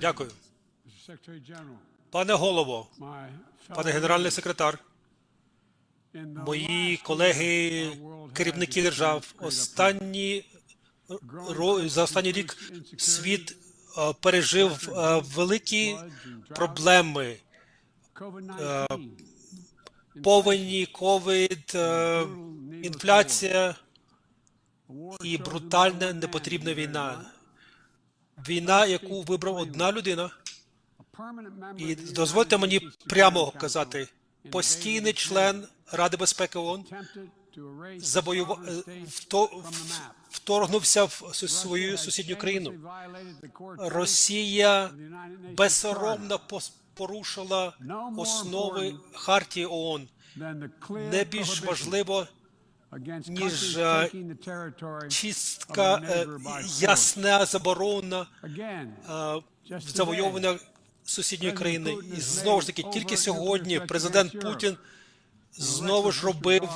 Дякую. Пане голово, пане генеральний секретар, мої колеги, керівники держав, останні за останній рік світ е, пережив е, великі проблеми. е, Повені, ковід, інфляція і брутальна непотрібна війна. Війна, яку вибрав одна людина, і дозвольте мені прямо казати, постійний член Ради безпеки ООН завоював вторгнувся в свою сусідню країну. Росія безсоромно порушила основи хартії ООН. Не більш важливо ніж, е, чистка е, ясна заборона е, завойовування сусідньої країни. І знову ж таки, тільки сьогодні президент Путін знову ж робив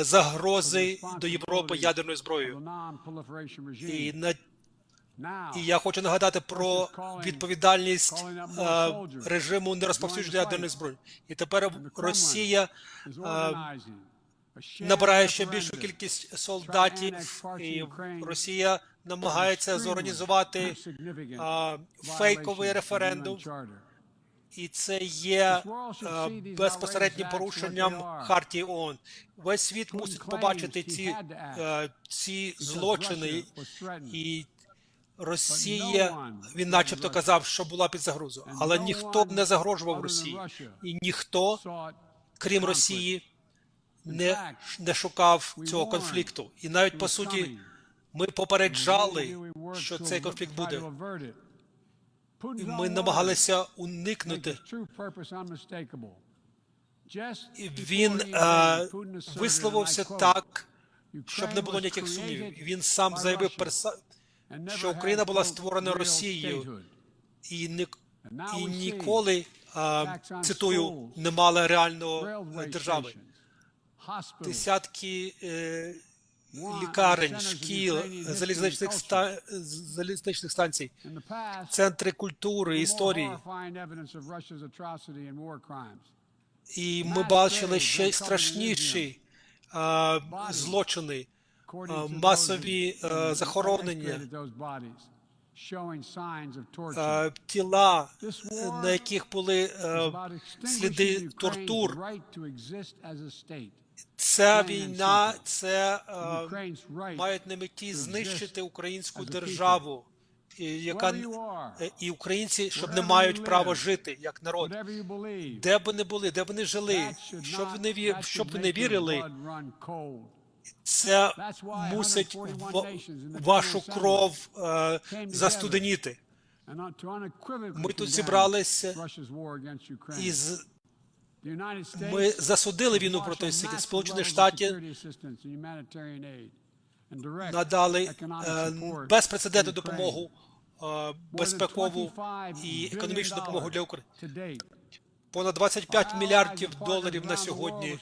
загрози до Європи ядерною зброєю. І на і я хочу нагадати про відповідальність е, режиму нерозповсюдження ядерної зброї. І тепер Росія е, набирає ще більшу кількість солдатів, і Росія намагається зорганізувати е, фейковий референдум, і це є безпосереднім порушенням хартії ООН. Весь світ мусить побачити ці, ці злочини і. Росія, він начебто казав, що була під загрозою, але ніхто не загрожував Росії, і ніхто, крім Росії, не, не шукав цього конфлікту. І навіть по суті, ми попереджали, що цей конфлікт буде. Ми намагалися уникнути. І він е, висловився так, щоб не було ніяких сумнівів. Він сам заявив перса, що Україна була створена Росією і ні, і ніколи, е, цитую, не мала реального держави. Десятки е, лікарень, шкіл, залізничних ста, залізничних станцій, центри культури, історії. І ми бачили ще страшніші е, злочини, е, масові е, захоронення, е, тіла, е, на яких були сліди тортур. Ця війна, це е, мають на меті знищити українську державу, яка е, і українці, щоб не мають права жити як народ. Де б не були, де б не жили, щоб вони ві- щоб вони вірили, це мусить вашу кров е, застуденіти. Ми тут зібралися І із ми засудили війну проти Сирії. Сполучені Штати надали е, безпрецедентну допомогу, е, безпекову і економічну допомогу для України. Понад 25 мільярдів доларів на сьогодні.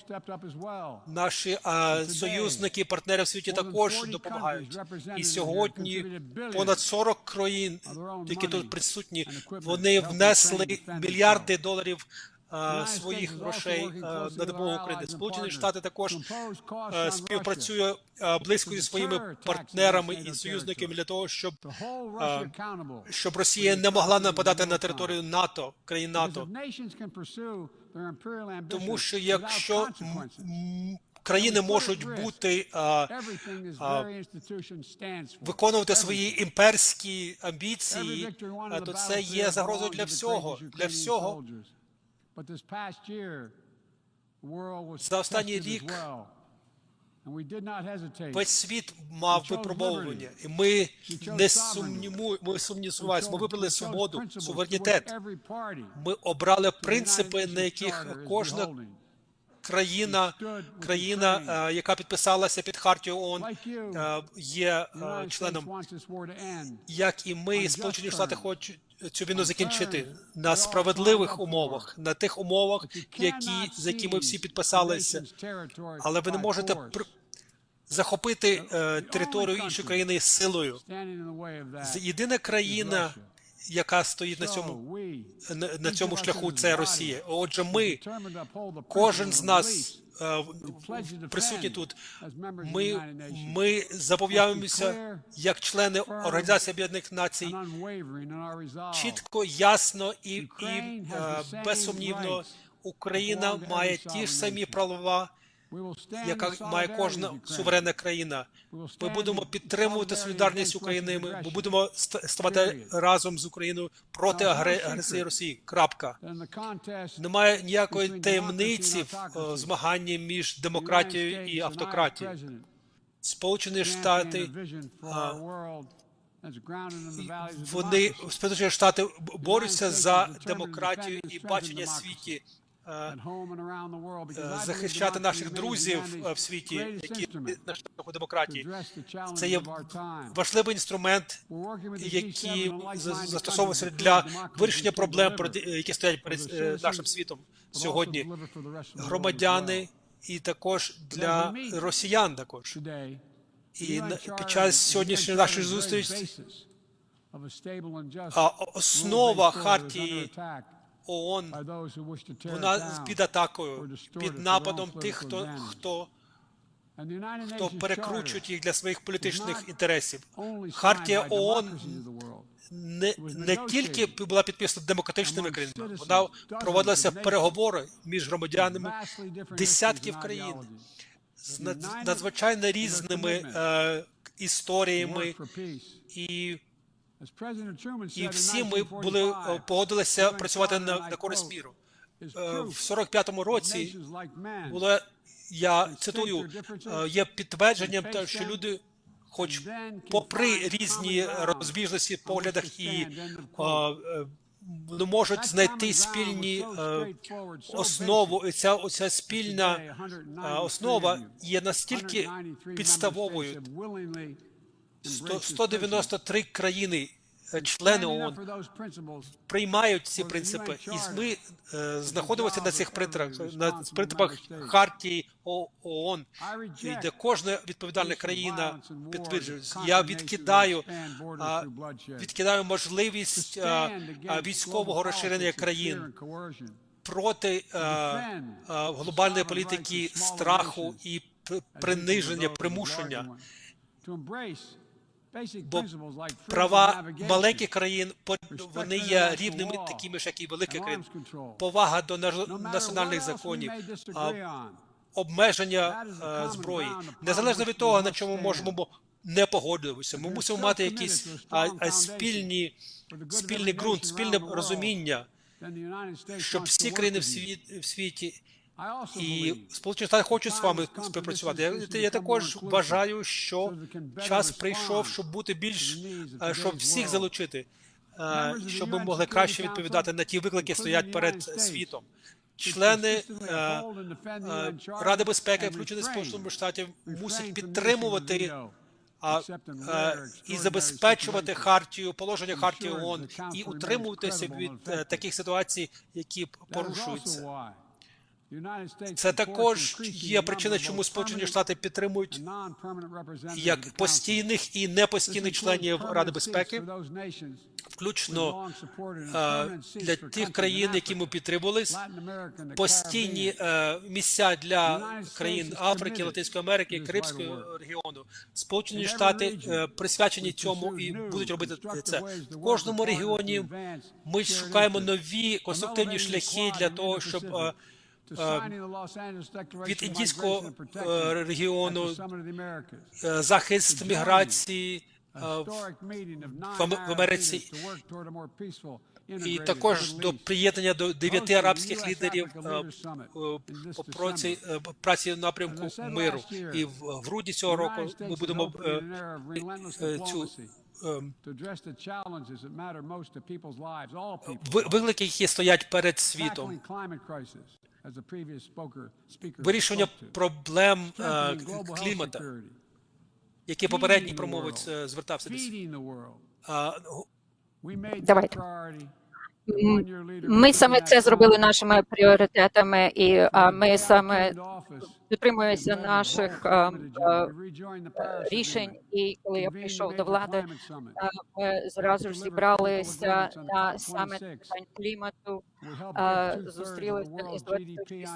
Наші е, союзники, партнери в світі також допомагають. І сьогодні понад 40 країн, які тут присутні, вони внесли мільярди доларів своїх грошей е, на допомогу Україні. Сполучені Штати також е, співпрацює е, близько зі своїми партнерами і союзниками для того, щоб е, щоб Росія не могла нападати на територію НАТО, країн НАТО. Тому що якщо країни можуть бути а, а, виконувати свої імперські амбіції, а, то це є загрозою для всього, для всього. За останній рік Весь світ мав випробовування, і ми не сумніву, ми сумніваємося. Ми вибрали свободу, суверенітет. Ми обрали принципи, на яких кожна країна, країна, е, яка підписалася під хартію ООН, е, є е, членом, як і ми, Сполучені Штати, хочуть цю війну закінчити на справедливих умовах, на тих умовах, які за які ми всі підписалися. Але ви не можете захопити е, територію іншої країни силою. Єдина країна, яка стоїть на цьому на, цьому шляху, це Росія. Отже, ми, кожен з нас е, присутні тут. Ми, ми зобов'язуємося як члени Організації Об'єднаних Націй чітко, ясно і, і е, безсумнівно. Україна має ті ж самі права, яка має кожна суверенна країна. Ми будемо підтримувати солідарність України. Ми будемо ставати разом з Україною проти агре- агресії Росії. Крапка. Немає ніякої таємниці в е, змаганні між демократією і автократією. Сполучені Штати вони Сполучені Штати борються за демократію і бачення світі. Е, е, захищати наших друзів е, в світі, які на шляху демократії. Це є важливий інструмент, який застосовується для вирішення проблем, які стоять перед нашим світом сьогодні. Громадяни і також для росіян також. І під час сьогоднішньої нашої зустрічі а, основа хартії ООН вона під атакою, під нападом тих, хто хто хто перекручують їх для своїх політичних інтересів. Хартія ООН не, не тільки була підписана демократичними країнами, вона проводилася переговори між громадянами десятків країн з над- надзвичайно різними е, історіями, і, і всі ми були е, погодилися працювати на, на користь міру. Е, в 45-му році було я цитую, е, є підтвердженням, що люди, хоч попри різні розбіжності в поглядах і не можуть знайти спільні основу. І ця оця спільна основа є настільки підставовою. Сто- 193 країни, е, члени ООН, приймають ці принципи, і ми е, знаходимося на цих принципах, на принципах хартії ООН, де кожна відповідальна країна підтверджується. Я відкидаю, а, відкидаю можливість а, військового розширення країн проти а, а, глобальної політики страху і приниження, примушення. Бо права маленьких країн вони є рівними такими ж, як і великих країн. Повага до національних законів, обмеження е, зброї, незалежно від того, на чому можемо не погодитися. Ми мусимо мати якісь а, спільні, спільний ґрунт, спільне розуміння, щоб всі країни в світі і Сполучені Штати хочуть з вами співпрацювати. Я, я також вважаю, що час прийшов, щоб бути більш е, щоб всіх залучити, е, щоб ми могли краще відповідати на ті виклики, які стоять перед світом. Члени е, Ради безпеки, включені Сполучених Штатів, мусять підтримувати а, е, і забезпечувати хартію, положення хартії ООН і утримуватися від таких ситуацій, які порушуються. Це також є причина, чому Сполучені Штати підтримують як постійних і непостійних членів Ради безпеки, включно е, для тих країн, які ми підтримували, постійні е, місця для країн Африки, Латинської Америки, Карибського регіону. Сполучені Штати е, присвячені цьому і будуть робити це в кожному регіоні. Ми шукаємо нові конструктивні шляхи для того, щоб від індійського е, регіону е, захист міграції е, в Америці. і також до приєднання до дев'яти арабських лідерів е, е, по праці, е, праці в напрямку миру. І в грудні цього року ми будемо е, е, цю е, виклики, які стоять перед світом. Вирішення проблем е, клімата, які попередній промовець е, звертався до світу. Давайте. Ми саме це зробили нашими пріоритетами, і ми саме дотримуємося наших а, а, рішень. І коли я прийшов до влади, ми зразу ж зібралися на саміт питань клімату, зустрілися із 26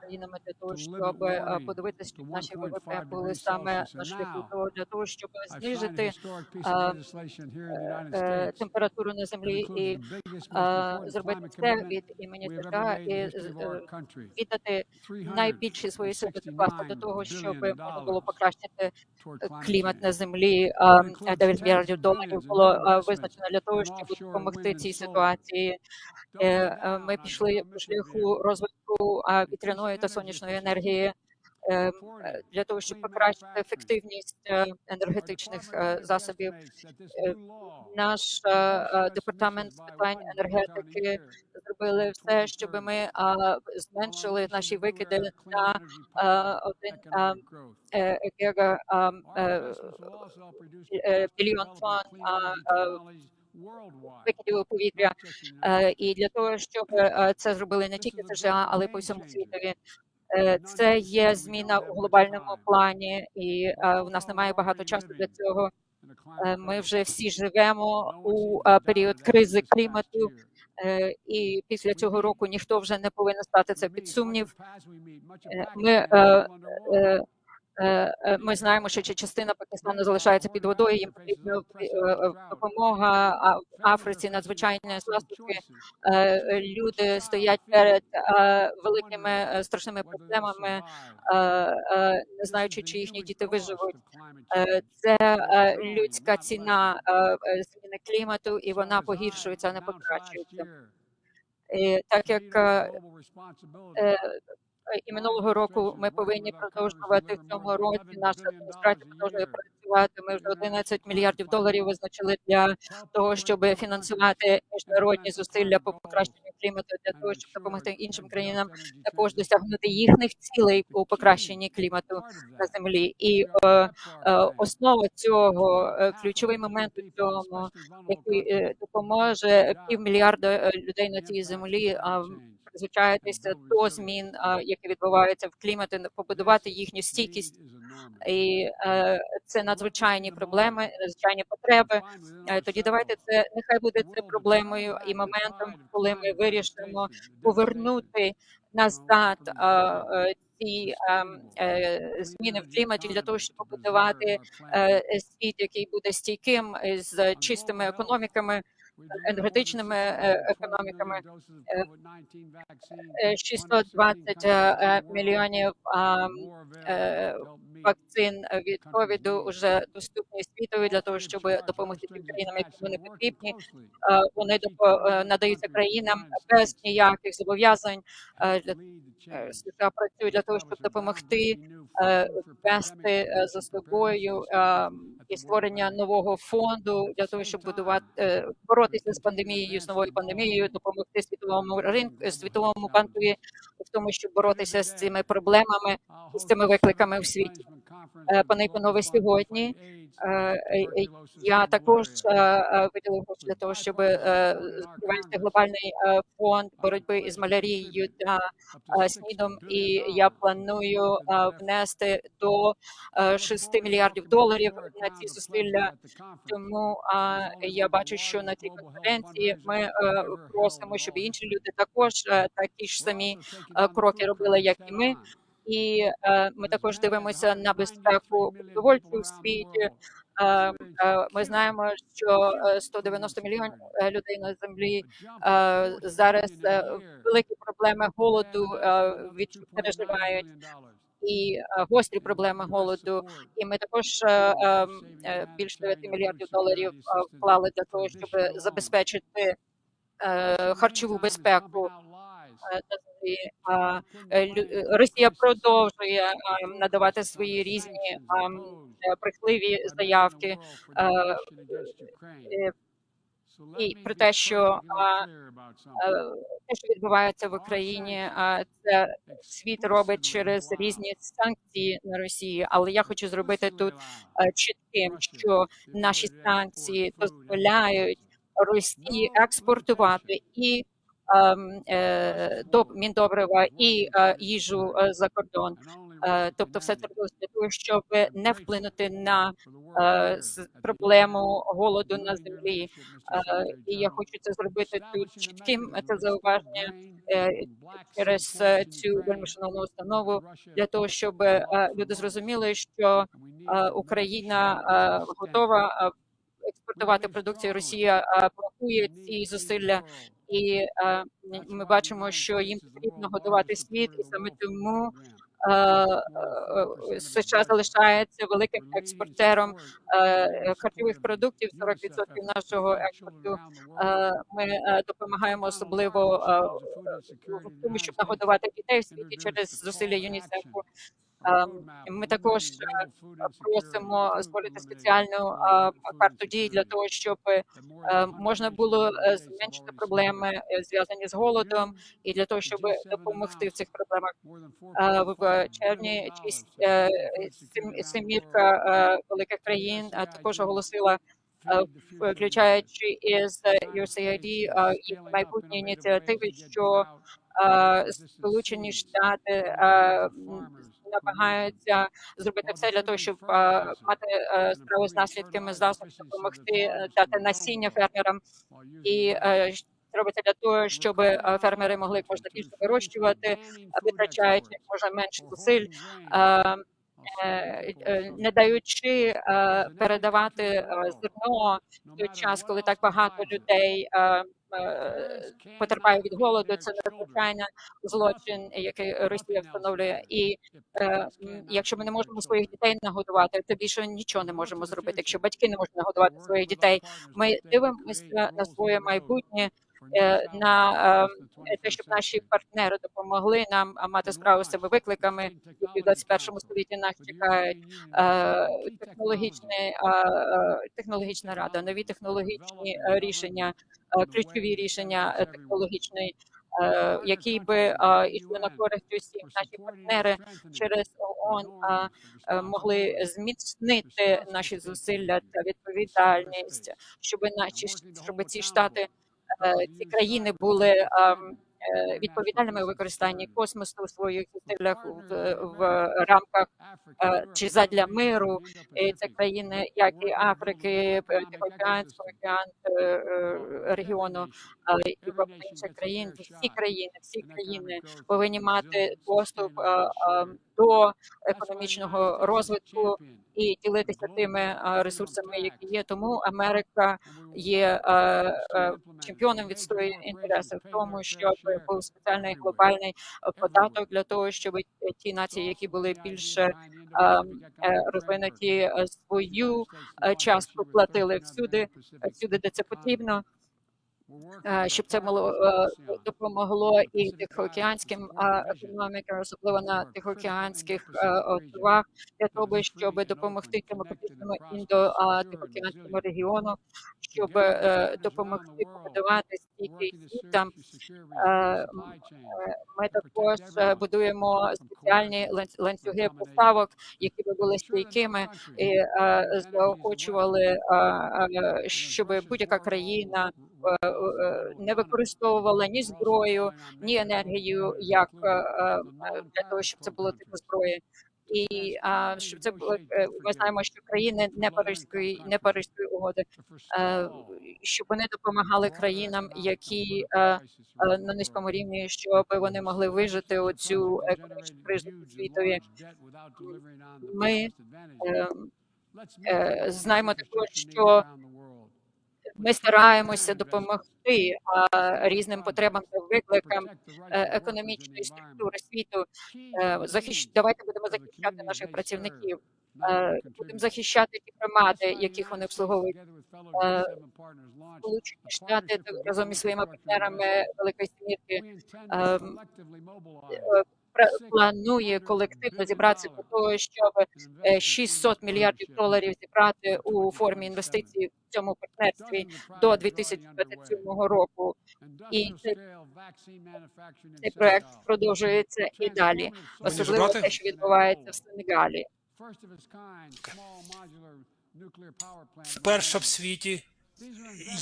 країнами для того, щоб подивитися, щоб наші ВВП були саме на шляху того для того, щоб знижити е, температуру на землі і зробити це від імені США і е, віддати найбільші свої сили докласти до того, щоб можна було покращити клімат на землі. А, 9 мільярдів доларів було визначено для того, щоб допомогти цій ситуації. Е, е, Ми пішли по шляху розвитку вітряної та сонячної енергії. Е, е, Для того щоб покращити ефективність е, енергетичних е, засобів, наш департамент з питань енергетики зробили все, щоб ми зменшили наші викиди на один гіга е, тонн викидів у повітря. І для того, щоб це зробили не тільки США, але й по всьому світові. Е, Це є зміна у глобальному плані, і е, в нас немає багато часу для цього. Е, Ми вже всі живемо у е, період кризи клімату, е, і після цього року ніхто вже не повинен стати це під сумнів. Е, Ми, е, е, е, е, ми знаємо, що частина Пакистану залишається під водою. Їм потрібна е, е, допомога в Африці надзвичайні засухи. Е, Люди стоять перед е, великими е, страшними проблемами, е, е, не знаючи, чи їхні діти виживуть. Е, Це е, людська ціна е, е, зміни клімату, і вона погіршується, не покращується. І так як е, е, і минулого року ми повинні продовжувати в цьому році. Наша адміністрація продовжує працювати. Ми вже 11 мільярдів доларів визначили для того, щоб фінансувати міжнародні зусилля по покращенню клімату, для того, щоб допомогти іншим країнам також досягнути їхніх цілей у покращенні клімату на землі. І е, е, основа цього е, ключовий момент у цьому, який е, допоможе півмільярда е, людей на цій землі. Призвичаїтися до змін, які відбуваються в кліматі, побудувати їхню стійкість, і е, це надзвичайні проблеми, надзвичайні потреби. Е, Тоді давайте це нехай буде це проблемою і моментом, коли ми вирішимо повернути назад е, ці зміни в кліматі для того, щоб побудувати світ, який буде стійким з чистими економіками енергетичними е, економіками. Е, е, 620 е, мільйонів вакцин від ковіду вже доступні світові для того, щоб допомогти тим країнам, які вони потрібні. Вони надаються країнам без ніяких зобов'язань. США працює для того, щоб допомогти вести за собою е, і створення нового фонду для того, щоб будувати е, боротися з пандемією, з новою пандемією, допомогти світовому ринку, світовому банку в тому, щоб боротися з цими проблемами з цими викликами у світі. Е, Пане і панове, сьогодні е, е, я також е, е, виділив для того, щоб е, ввести глобальний е, фонд боротьби із малярією та е, СНІДом, і я планую е, внести до е, 6 мільярдів доларів на ці зусилля. Тому я бачу, що на цій конференції ми е, просимо, щоб інші люди також е, такі ж самі е, кроки робили, як і ми. І е, ми також дивимося на безпеку продовольчу в світі. Е, е, Ми знаємо, що е, 190 мільйонів е, людей на землі е, зараз е, великі проблеми голоду е, переживають і е, гострі проблеми голоду. І ми також е, е, е, більше 9 мільярдів доларів е, вклали для того, щоб забезпечити е, харчову безпеку А, е, Росія продовжує е, надавати свої різні а, м, е, брехливі заявки. е, І про те, що те, що відбувається в Україні, це світ робить через різні санкції на Росії. Але я хочу зробити тут чітким, що наші санкції дозволяють Росії експортувати і ем, міндобрива і е, їжу е, за кордон. Е, Тобто, все це робилося для того, щоб не вплинути на е, проблему голоду на землі. Е, І я хочу це зробити тут чітким це зауваження е, через е, цю вельми установу для того, щоб е, люди зрозуміли, що е, Україна е, готова е, експортувати продукцію. Росія е, блокує ці зусилля, і е, ми бачимо, що їм потрібно годувати світ, і саме тому е, е, США залишається великим експортером е, харчових продуктів. 40% нашого експорту. Е, Ми допомагаємо особливо е, в тому, щоб нагодувати дітей в світі через зусилля ЮНІСЕФу. Ми також просимо створити спеціальну карту дій для того, щоб можна було зменшити проблеми зв'язані з голодом, і для того, щоб допомогти в цих проблемах. В червні е, великих країн також оголосила, включаючи із USAID, і майбутні ініціативи, що Сполучені Штати е, намагаються зробити все для того, щоб е, мати е, справу з наслідками засобів, допомогти е, дати насіння фермерам. і е, робиться для того, щоб е, фермери могли як можна більше вирощувати, е, витрачаючи як можна менше зусиль. е, е, е, Не даючи е, передавати е, зерно в той час, коли так багато людей е, е, потерпає від голоду, це надзвичайно злочин, який Росія встановлює. І е, якщо ми не можемо своїх дітей нагодувати, то більше нічого не можемо зробити. Якщо батьки не можуть нагодувати своїх дітей, ми дивимося на своє майбутнє. е, На е, те, щоб наші партнери допомогли нам мати справу з цими викликами, які в 21 столітті нас чекають. Е, технологічний е, е, технологічна рада, нові технологічні е, рішення, е, ключові рішення е, технологічної, е, які би е, йшли на користь усіх наші партнери через ООН е, е, могли зміцнити наші зусилля та відповідальність, щоб наші щоб ці штати, е, ці країни були. Е, Відповідальними у використанні космосу у своїх зусиллях в, в рамках е, чи задля миру. Це країни, як і Африки, Тихоокеанського океан е, регіону, але і інших країн. Всі країни, всі країни повинні мати доступ до економічного розвитку і ділитися тими ресурсами, які є. Тому Америка є е, е, чемпіоном відстоює інтереси в тому, щоб був спеціальний глобальний е, податок для того, щоб ті нації, які були більше е, е, розвинуті, е, свою е, частку платили всюди, всюди, де це потрібно. Е, Щоб це було е, допомогло і тихоокеанським економікам, особливо на тихоокеанських е, островах, для того, щоб допомогти цьому критичному індо-тихоокеанському регіону, щоб допомогти побудувати стійкий там. Ми також будуємо спеціальні лан- ланцюги поставок, які би були стійкими і заохочували, щоб будь-яка країна не використовувала ні зброю, ні енергію, як е, е, для того, щоб це було типу зброї. І а, щоб це було е, ми знаємо, що країни не Паризької, не Паризької угоди, е, щоб вони допомагали країнам, які е, е, на низькому рівні, щоб вони могли вижити оцю економічну кризу світові. Ми е, е, знаємо також, що ми стараємося допомогти різним потребам та викликам е, економічної структури світу. Е, захищ... Давайте будемо захищати наших працівників, е, будемо захищати ті громади, яких вони обслуговують. Сполучені Штати разом із своїми партнерами Великої Сімірки ем, планує колективно зібратися для того, щоб е, 600 мільярдів доларів зібрати у формі інвестицій в цьому партнерстві до 2027 року. І цей, цей проект продовжується і далі, особливо те, що відбувається в Сенегалі. Перша в світі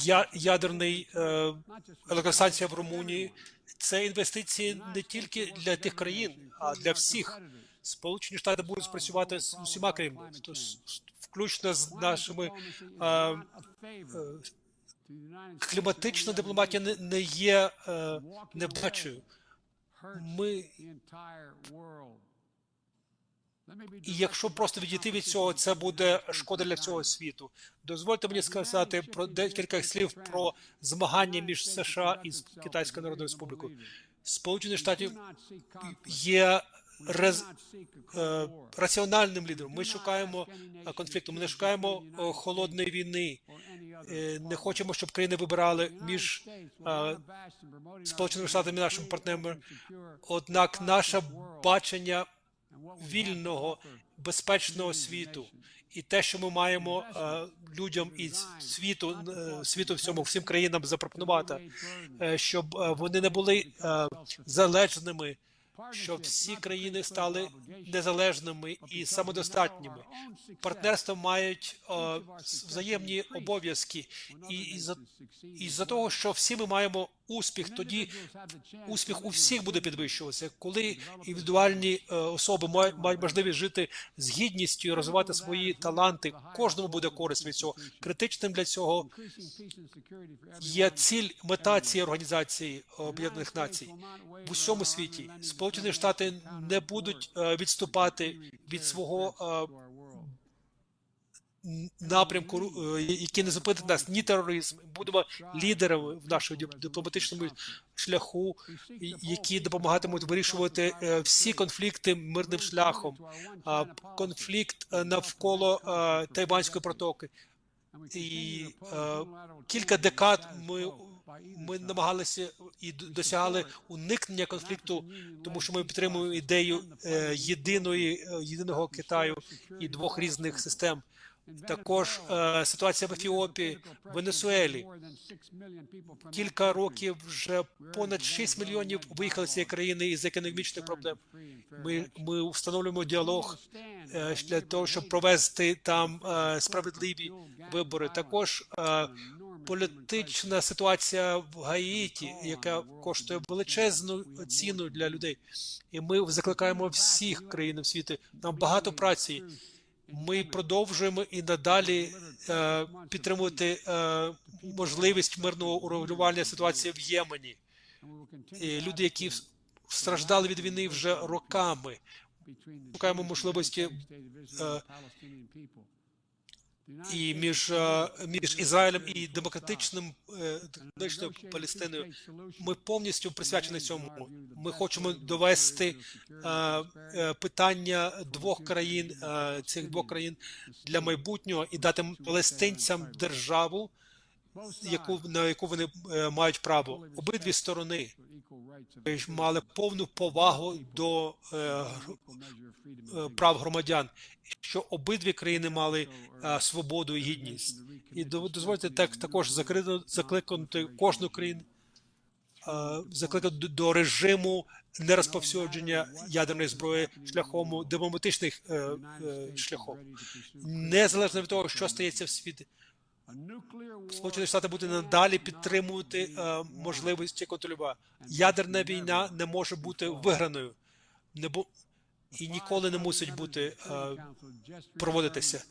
я, ядерний е, електростанція в Румунії. Це інвестиції не тільки для тих країн, а для всіх. Сполучені Штати будуть спрацювати з усіма країнами, то с- с- включно з нашими е, кліматична дипломатія не, не є е, невдачею. Ми і якщо просто відійти від цього, це буде шкода для всього світу. Дозвольте мені сказати про декілька слів про змагання між США і Китайською Народною Республікою. Сполучені Штати є рез, е, раціональним лідером. Ми шукаємо е, конфлікту. Ми не шукаємо е, холодної війни. Не хочемо, щоб країни вибирали між Сполученими Штатами і нашими партнерами. Однак наше бачення вільного, безпечного світу і те, що ми маємо е, людям із світу, е, світу всьому, всім країнам запропонувати, е, щоб вони не були залежними, щоб всі країни стали незалежними і самодостатніми. Партнерства мають е, взаємні обов'язки, і, і за і за того, що всі ми маємо успіх, тоді успіх у всіх буде підвищуватися. Коли індивідуальні е, особи мають, можливість жити з гідністю і розвивати свої таланти, кожному буде користь від цього. Критичним для цього є ціль мета цієї організації Об'єднаних Націй в усьому світі. Сполучені Штати не будуть е, відступати від свого е, напрямку, е, який не зупинить нас ні тероризм. Будемо лідерами в нашому дип- дипломатичному шляху, які допомагатимуть вирішувати е, всі конфлікти мирним шляхом. Конфлікт е, навколо Тайванської протоки. І е, кілька декад ми, ми намагалися і досягали уникнення конфлікту, тому що ми підтримуємо ідею е, єдиної єдиного Китаю і двох різних систем. Також е, ситуація в Ефіопії, Венесуелі. Кілька років вже понад 6 мільйонів виїхали з цієї країни із економічних проблем. Ми, ми встановлюємо діалог е, для того, щоб провести там е, справедливі вибори. Також політична ситуація в Гаїті, яка коштує величезну ціну для людей. І ми закликаємо всіх країн світу. Нам багато праці. Ми продовжуємо і надалі е, підтримувати е, можливість мирного урегулювання ситуації в Ємені. І люди, які страждали від війни вже роками, шукаємо можливості е, і між, е, між Ізраїлем і демократичним е, демократичною Палестиною. Ми повністю присвячені цьому. Ми хочемо довести е, питання двох країн, цих двох країн для майбутнього і дати палестинцям державу, яку на яку вони е, мають право. Обидві сторони мали повну повагу до е, е, прав громадян, що обидві країни мали е, свободу і гідність. І дозвольте так також закрито закликати кожну країну е, закликати до- до режиму нерозповсюдження ядерної зброї шляхом дипломатичних е, е, шляхом, незалежно від того, що стається в світі. Сполучені Штати будуть надалі підтримувати е, можливості контролювати. Ядерна війна не може бути виграною, не бу... і ніколи не мусить бути е, проводитися.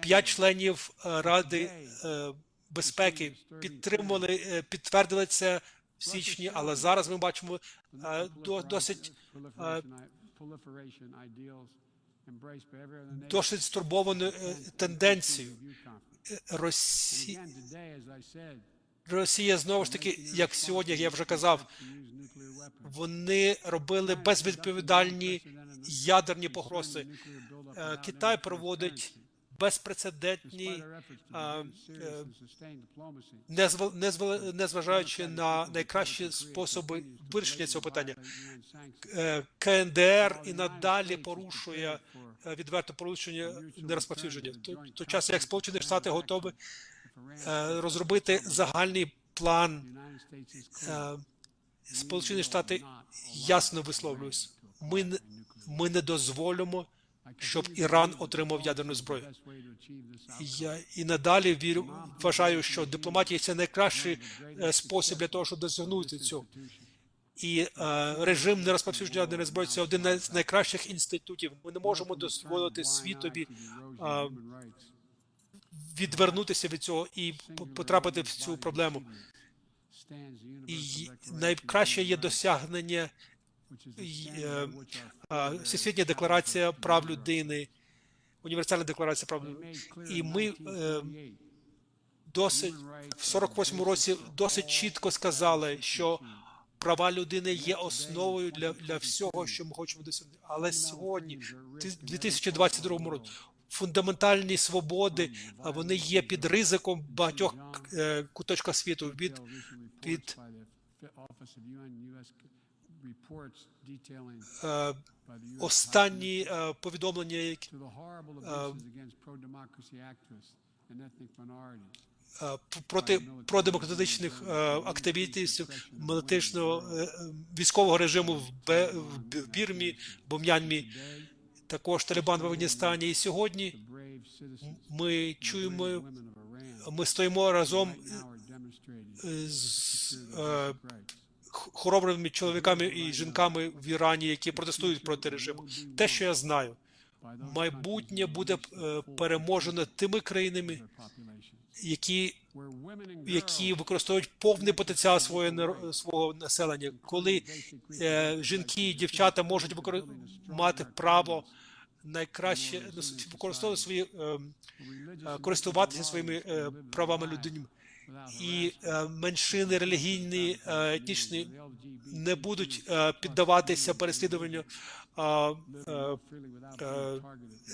П'ять членів е, Ради е, безпеки підтримували, е, підтвердили це в січні, але зараз ми бачимо е, до- досить е, досить стурбовану е, тенденцію. Росі... Росія знову ж таки, як сьогодні я вже казав, вони робили безвідповідальні ядерні погрози. Е, Китай проводить безпрецедентні, е, незва- незва- незважаючи на найкращі способи вирішення цього питання. Е, КНДР і надалі порушує е, відверто порушення нерозповсюдження. В той- час, як Сполучені Штати готові е, розробити загальний план, е, Сполучені Штати ясно висловлюються. Ми, ми не дозволимо щоб Іран отримав ядерну зброю. Я і надалі вірю, вважаю, що дипломатія це найкращий е, спосіб для того, щоб досягнути цього. І е, режим нерозповсюдження ядерної зброї це один з найкращих інститутів. Ми не можемо дозволити світові е, відвернутися від цього і потрапити в цю проблему. І найкраще є досягнення Всесвітня декларація прав людини, універсальна декларація прав людини. І ми е, досить в 48-му році досить чітко сказали, що права людини є основою для, для всього, що ми хочемо досягнути. Але сьогодні, в 2022 році, фундаментальні свободи вони є під ризиком багатьох е, куточках світу від від е, останні е, повідомлення, які е, проти продемократичних е, активістів мілітичного е, е, військового режиму в, Бірмі, в М'янмі, також Талібан в Афганістані. І сьогодні ми чуємо, ми стоїмо разом з е, хоробрими чоловіками і жінками в Ірані, які протестують проти режиму. Те, що я знаю, майбутнє буде е, переможено тими країнами, які які використовують повний потенціал нар- свого населення, коли е, жінки і дівчата можуть викор... мати право найкраще ну, використовувати свої е, е, користуватися своїми е, правами людини. І е, меншини релігійні, е, етнічні не будуть е, піддаватися переслідуванню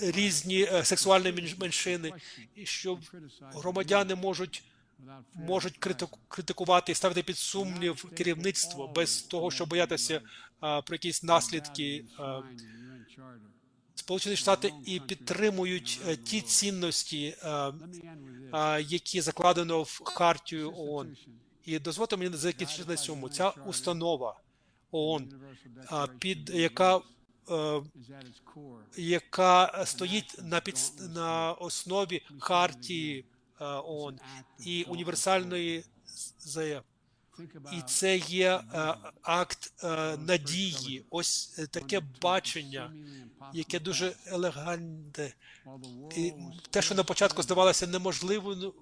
різні сексуальні меншини, і що громадяни можуть можуть критику- критикувати і ставити під сумнів керівництво без того, щоб боятися а, про якісь наслідки. А, Сполучені Штати і підтримують е, ті цінності, е, які закладено в хартію ООН. І дозвольте мені закінчити на цьому. Ця установа ООН, під яка е, яка стоїть на під на основі хартії е, ООН і універсальної заяви. І це є е, акт е, надії. Ось е, таке бачення, яке дуже елегантне. І те, що на початку здавалося неможливо, ну,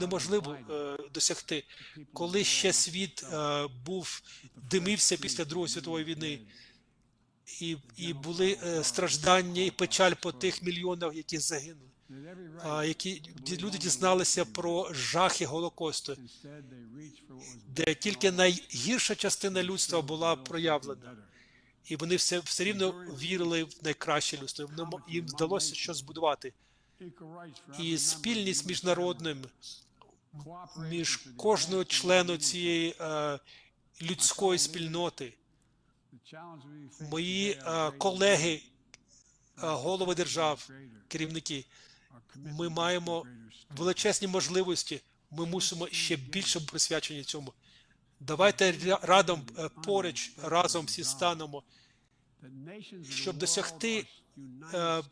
неможливо досягти, коли ще світ був димився після Другої світової війни, і, і були страждання і печаль по тих мільйонах, які загинули. Які люди дізналися про жахи Голокосту, де тільки найгірша частина людства була проявлена, і вони все, все рівно вірили в найкраще людство. Їм вдалося щось збудувати. І спільність міжнародним між кожного члену цієї е, людської спільноти, мої е, колеги, е, голови держав, керівники, ми маємо величезні можливості. Ми мусимо ще більше присвячені цьому. Давайте радом е, поруч разом всі станемо, щоб досягти е,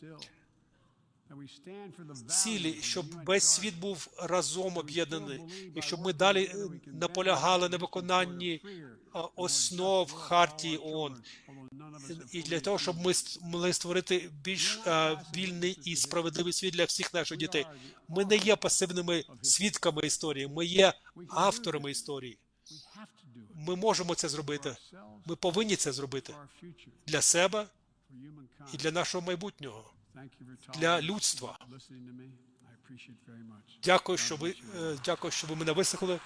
цілі, щоб весь світ був разом об'єднаний, і щоб ми далі наполягали на виконанні основ хартії ООН. І для того, щоб ми могли створити більш е, вільний і справедливий світ для всіх наших дітей. Ми не є пасивними свідками історії, ми є авторами історії. Ми можемо це зробити. Ми повинні це зробити для себе і для нашого майбутнього, для людства. Дякую, що ви е, дякую, що ви мене вислухали.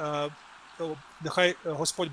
Е, Нехай Господь Господь